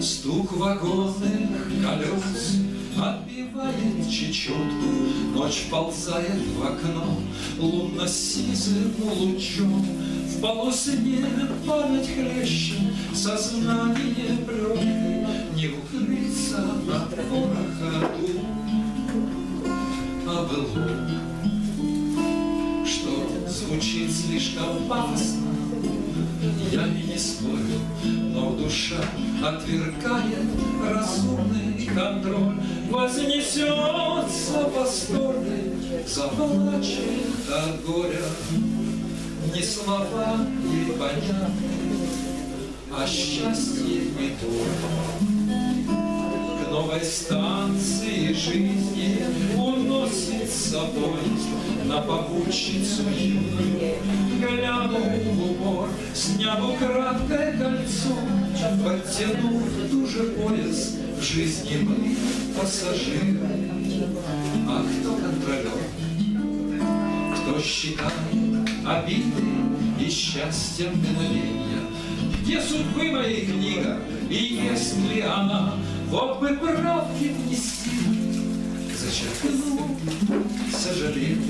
Стук вагонных колес Отбивает чечетку, Ночь ползает в окно Лунно-сизым лучом. В полосне память хлещет Сознание плеткой Не укрыться от вороха звучит слишком пафосно я не спорю, но душа отвергает разумный контроль, Вознесется восторгой, заплачет от горя. Не слова ей понятны, а счастье не то. К новой станции жизни собой на попутчицу юную. Глянув в упор, сняв украдкой кольцо, Подтянув туже пояс, в жизни мы пассажиры. А кто контролер? Кто считает обиды и счастья мгновения? Где судьбы моей книга? И есть ли она? Вот бы правки внести Зачеркнул, к сожалению,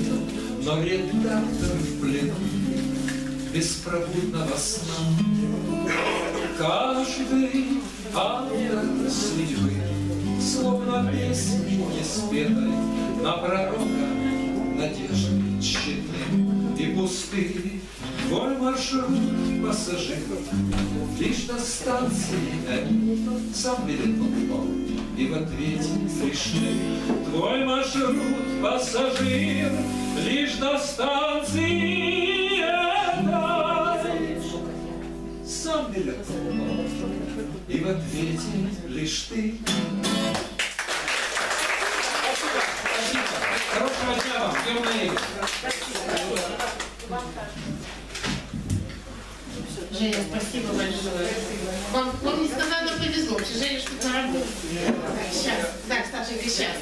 Но редактор в плену Беспробудного сна Каждый автор судьбы Словно песни не спетой На пророка надежды тщетны. И пустые Твой маршрут пассажиров Лишь до станции М Сам покупал И в ответе пришли Твой маршрут пассажир Лишь до станции М Сам билет И в ответе лишь ты Хорошего дня вам, Днем Женя, спасибо большое. Вам, вам несказанно повезло. Женя что-то на работе. Сейчас. Так, Саша, сейчас.